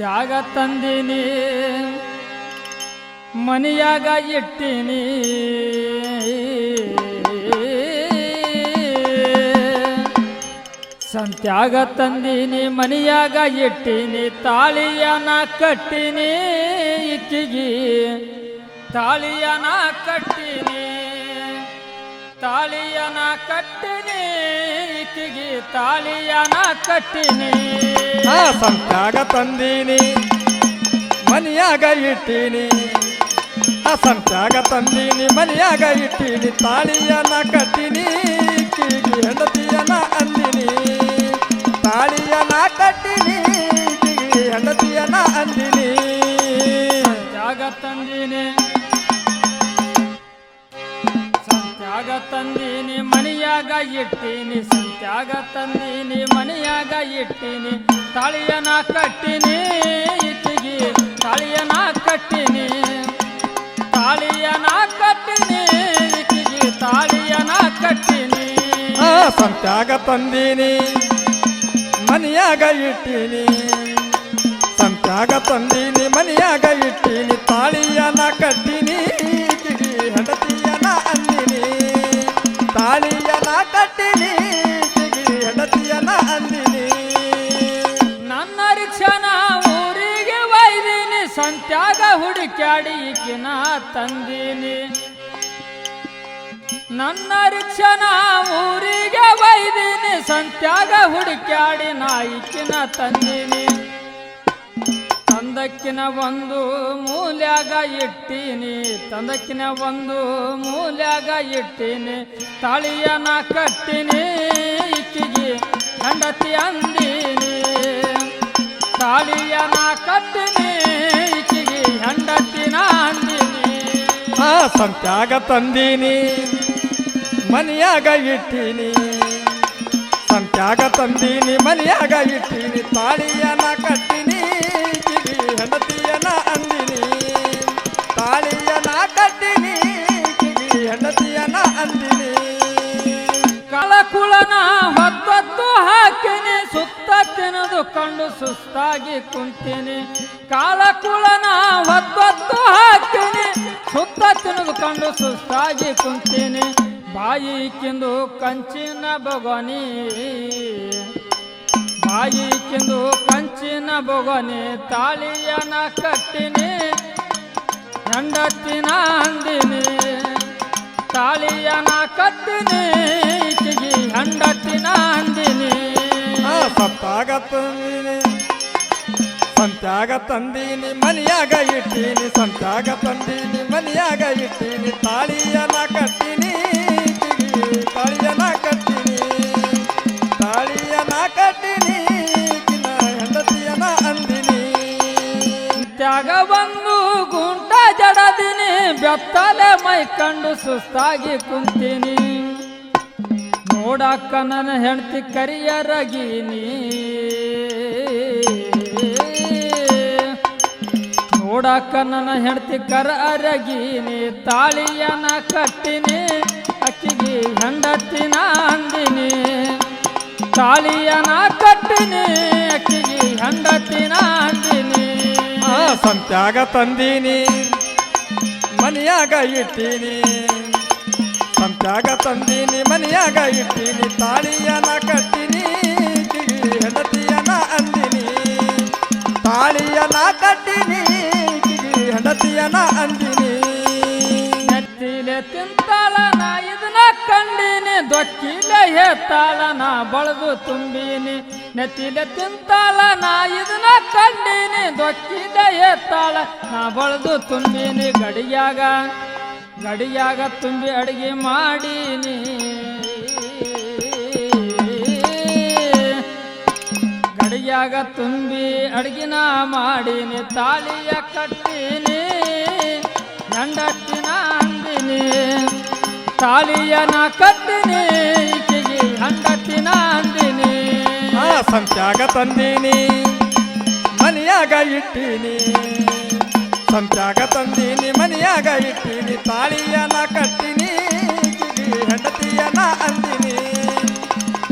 ಸಂತ್ಯಾಗ ತಂದಿನಿ, ಮನೆಯಾಗ ಇಟ್ಟಿನಿ. ಸಂತ್ಯಾಗ ತಂದಿನಿ, ಮನೆಯಾಗ ಇಟ್ಟಿನಿ, ತಾಳಿಯನ ಕಟ್ಟಿನಿ, ಇಕ್ಕಿಗಿ ತಾಳಿಯನ ಕಟ್ಟಿನಿ ತಾಳಿಯನ ಕಟ್ಟಿನಿ. ಇಕ್ಕಿಗಿ ತಾಳಿಯನ ಕಟ್ಟಿನಿ. ಆ ಸಂತ್ಯಾಗ ತಂದೀನಿ ಮನೆಯಾಗ ಇಟ್ಟೀನಿ. ಆ ಸಂತ್ಯಾಗ ತಂದೀನಿ ಮನೆಯಾಗ ಇಟ್ಟೀನಿ ತಾಳಿಯನ ಕಟ್ಟಿನಿ ಕಿಗಿ ಹೆಂಡತಿಯನ ಅಂದಿನಿ. ತಾಳಿಯನ ಕಟ್ಟಿನಿ ಕಿಗಿ ಹೆಂಡತಿಯನ ಅಂದಿನಿ. ಜಾಗ ತಂದೀನಿ. ಸಂತ್ಯಾಗ ತಂದೀನಿ ಮನೆಯಾಗ ಇಟ್ಟೀನಿ, ಸಂತ್ಯಾಗ ತಂದೀನಿ ಮನೆಯಾಗ ಇಟ್ಟೀನಿ ತಾಳಿಯನ ಕಟ್ಟಿನಿ ಇಟ್ಟಿಗೆ ತಾಳಿಯನ ಕಟ್ಟಿನಿ. ತಾಳಿಯನ ಕಟ್ಟಿನಿ ಇಟ್ಟಿಗೆ ತಾಳಿಯನ ಕಟ್ಟಿನಿ. ಸಂತ್ಯಾಗ ತಂದೀನಿ ಮನಿಯಾಗ ಇಟ್ಟೀನಿ. ಸಂತ್ಯಾಗ ತಂದೀನಿ ಮನಿಯಾಗ ಇಟ್ಟೀನಿ ತಾಳಿಯನ ಕಟ್ಟಿನಿ. ಕಟ್ಟಿನಿ ಹೆಂಡತಿಯನ ಅಂದಿನಿ ನನ್ನ ರಿಕ್ಷನ ಊರಿಗೆ ಒಯ್ದೀನಿ, ಸಂತ್ಯಾಗ ಹುಡುಕ್ಯಾಡಿ ಈಕಿನ ತಂದೀನಿ. ನನ್ನ ರಿಕ್ಷನ ಊರಿಗೆ ಒಯ್ದೀನಿ, ಸಂತ್ಯಾಗ ಹುಡುಕ್ಯಾಡಿ ನಾ ಈಕಿನ ತಂದೀನಿ. ತಂದಕ್ಕಿನ ಒಂದು ಮೂಲ್ಯಾಗ ಇಟ್ಟೀನಿ, ತಂದಕ್ಕಿನ ಒಂದು ಮೂಲ್ಯಾಗ ಇಟ್ಟೀನಿ ತಾಳಿಯನ ಕಟ್ಟಿನಿ, ಇಕ್ಕಿಗೆ ಹೆಂಡತಿ ಅಂದೀನಿ. ತಾಳಿಯನ ಕಟ್ಟಿನಿ, ಇಕ್ಕಿಗೆ ಹೆಂಡತಿನ ಅಂದೀನಿ. ಆ ಸಂತ್ಯಾಗ ತಂದೀನಿ, ಮನೆಯಾಗ ಇಟ್ಟೀನಿ. ಸಂತ್ಯಾಗ ತಂದೀನಿ, ಮನೆಯಾಗ ಇಟ್ಟೀನಿ ತಾಳಿಯನ ಕಟ್ಟಿನಿ. ಅಂದಿನಿ ಕಳಕುಳನ ಹೊತ್ತೊತ್ತು ಹಾಕಿನಿ ಸುತ್ತ ತಿನ್ನದು ಕಂಡು ಸುಸ್ತಾಗಿ ಕುಂತೀನಿ. ಕಾಲಕುಳನ ಹೊತ್ತೊತ್ತು ಹಾಕಿನಿ ಸುತ್ತ ತಿನ್ನದು ಕಂಡು ಸುಸ್ತಾಗಿ ಕುಂತೀನಿ. ಬಾಯಿ ಕಿಂದು ಕಂಚಿನ ಬೊಗನಿ ಬಾಯಿ ಕಿಂದು ಕಂಚಿನ ಬೊಗನಿ ತಾಳಿಯನ ಕಟ್ಟಿನಿ, ಹೆಂಡತಿನ ಅಂದಿನಿ. ತಾಳಿಯನ ಕಟ್ಟಿನಿ ಈಕೆಗೆ ಹೆಂಡತಿನ ಅಂದಿನಿ ಆ ಸತ್ತಾಗ ತಂದೀನಿ ಸಂತ್ಯಾಗ ತಂದೀನಿ ಮನಿಯಾಗ ಇಟ್ಟೀನಿ ಸಂತ್ಯಾಗ ತಂದೀನಿ ಮನಿಯಾಗ ಇಟ್ಟೀನಿ, ತಾಳಿಯನ ಕಟ್ಟಿನಿ ಬೆತ್ತಲೆ ಮೈ ಕಂಡು ಸುಸ್ತಾಗಿ ಕುಂತೀನಿ. ನೋಡಕ್ಕ ನನ್ನ ಹೆಂಡತಿ ಕರಿಯರಗೀನಿ ನೋಡಕ್ಕ ನನ್ನ ಹೆಂಡತಿ ಕರ ಅರಗೀನಿ ತಾಳಿಯನ ಕಟ್ಟಿನಿ, ಅಕ್ಕಿಗೆ ಹೆಂಡತಿನ ಅಂದಿನಿ. ತಾಳಿಯನ ಕಟ್ಟಿನಿ, ಅಕ್ಕಿಗೆ ಹೆಂಡತಿನ ಅಂದಿನಿ. ಸಂತ್ಯಾಗ ತಂದೀನಿ. ಮನಿಯಾಗ ಇಟ್ಟೀನಿ. ಸಂತ್ಯಾಗ ತಂದೀನಿ, ಮನೆಯಾಗ ಇಟ್ಟೀನಿ. ತಾಳಿಯನ ಕಟ್ಟಿನಿ ಹೆಂಡತಿಯನ ಅಂದಿನಿ. ತಾಳಿಯನ ಕಟ್ಟಿನಿ ಹೆಂಡತಿಯನ ಅಂದಿನಿ. ತಿಂತಾಳ ನಾ ಇದನ್ನ ದೊಕ್ಕಿಲೆ ಹೇತಾಳ ನಾ ಬಳದು ತುಂಬೀನಿ. ನೆತ್ತಿಲ ತಿಂತಾಳ, ನಾ ಇದನ್ನ ಕಂಡಿನಿ. ದೊಕ್ಕಿಲ ಹೇತಾಳ ನಾ ಬಳದು ತುಂಬೀನಿ. ಗಡಿಯಾಗ ಗಡಿಯಾಗ ತುಂಬಿ ಅಡಿಗೆ ಮಾಡೀನಿ. ಗಡಿಯಾಗ ತುಂಬಿ ಅಡ್ಗಿನ ಮಾಡೀನಿ. ತಾಳಿಯ ಕಟ್ಟೀನಿ ಹೆಂಡತಿನ ಅಂದಿನಿ. ಕಾಳಿಯನ ಕಟ್ಟಿನಿ ಈಕೆಗೆ ಹೆಂಡತಿನ ಅಂದಿನಿ. ಆ ಸಂತ್ಯಾಗ ತಂದೀನಿ ಮನೆಯಾಗ ಇಟ್ಟೀನಿ. ಸಂತ್ಯಾಗ ತಂದೀನಿ ಮನೆಯಾಗ ಇಟ್ಟೀನಿ ತಾಳಿಯನ ಕಟ್ಟಿನಿ ಈಕೆಗೆ ಹೆಂಡತಿಯನ ಅಂದಿನಿ.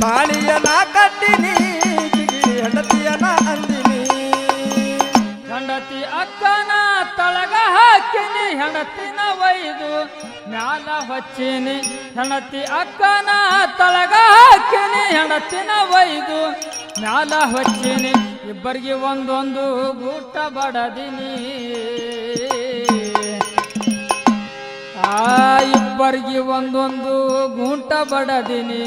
ತಾಳಿಯನ ಕಟ್ಟಿನಿ ಈಕೆಗೆ ಹೆಂಡತಿಯನ ಅಂದಿನಿ. ಹೆಂಡತಿ ಅಕ್ಕನ ತಳಗ ಹಾಕಿನಿ ಹೆಂಡತಿನ ಒಯ್ದು ಮ್ಯಾಲ ಹೊಚ್ಚಿನಿ ಹೆಣತಿ ಅಕ್ಕನ ತಳಗ ಹಾಕಿನಿ, ಹೆಣತಿನ ಒಯ್ದು ಮ್ಯಾಲ ಹೊಚ್ಚಿನಿ ಇಬ್ಬರಿಗೆ ಒಂದೊಂದು ಗೂಟ ಬಡದಿನಿ. ಆ ಇಬ್ಬರಿಗೆ ಒಂದೊಂದು ಗೂಟ ಬಡದಿನಿ.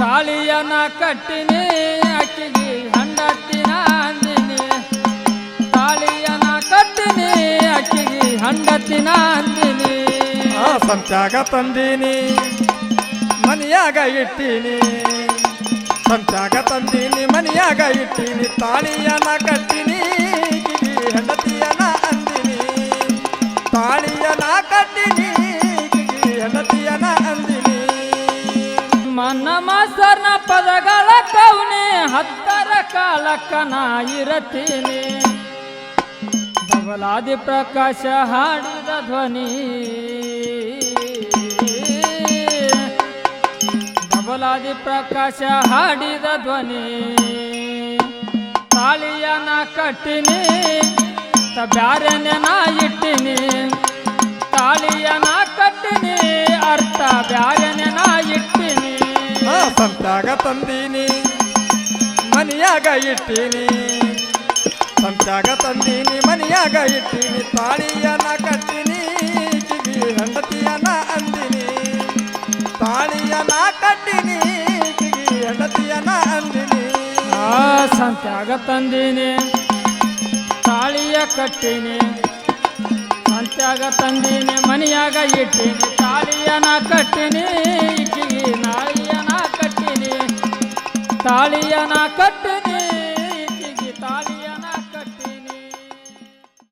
ತಾಳಿಯನ ಕಟ್ಟಿನಿ, ಅಕ್ಕಿಗೆ ಹಂಡತ್ತಿನ ಹಂಡತ್ತಿನ ಅಂದಿನಿ ಆ ಸಂತ್ಯಾಗ ತಂದೀನಿ. ಮನಿಯಾಗ ಇಟ್ಟೀನಿ. ಸಂತ್ಯಾಗ ತಂದೀನಿ ಮನಿಯಾಗ ಇಟ್ಟೀನಿ. ತಾಳಿಯನ ಕಟ್ಟಿನಿ ಹೆಂಡತಿಯ ಹೆಂಡತಿಯನ ಅಂದಿನಿ. ತಾಳಿಯನ ಕಟ್ಟಿನಿ ಹೆಂಡತಿಯನ ಅಂದಿನಿ. ಮನ್ನ ಮಾಸ್ತರ್ನ ಪದಗಳ ಕೌನಿ ಹತ್ತರ ಕಾಲಕ್ಕ ನಾ ಇರತೀನಿ. ಬಬಲಾದಿ ಪ್ರಕಾಶ ಹಾಡಿದ ಧ್ವನಿ. ಬಬಲಾದಿ ಪ್ರಕಾಶ ಹಾಡಿದ ಧ್ವನಿ. ತಾಳಿಯನ ಕಟ್ಟಿನಿ ತ ಬ್ಯಾರೆನ ನಾ ಇಟ್ಟಿನಿ. ತಾಳಿಯನ ಕಟ್ಟಿನಿ, ಅರ್ಥ ಬ್ಯಾರನೆ ನಾ ಇಟ್ಟಿನಿ. ಸಂತಾಗ ತಂದೀನಿ, ಮನೆಯಾಗ ಇಟ್ಟೀನಿ. ಸಂತ್ಯಾಗ ತಂದೀನಿ, ಮನೆಯಾಗ ಇಟ್ಟೀನಿ ತಾಳಿಯನ ಕಟ್ಟಿನಿ, ಕಿವಿ ಹೆಂಡತಿಯನ ಅಂದಿನಿ. ತಾಳಿಯನ ಕಟ್ಟಿನಿ, ಕಿವಿ ಹೆಂಡತಿಯನ ಅಂದಿನಿ. ಆ ಸಂತ್ಯಾಗ ತಂದೀನಿ, ತಾಳಿಯ ಕಟ್ಟಿನಿ. ಸಂತ್ಯಾಗ ತಂದೀನಿ, ಮನೆಯಾಗ ಇಟ್ಟೀನಿ ತಾಳಿಯನ ಕಟ್ಟಿನಿ, ಕಿವಿ ನಾಳಿಯನ ಕಟ್ಟಿನಿ. ತಾಳಿಯನ ಕಟ್ಟಿನಿ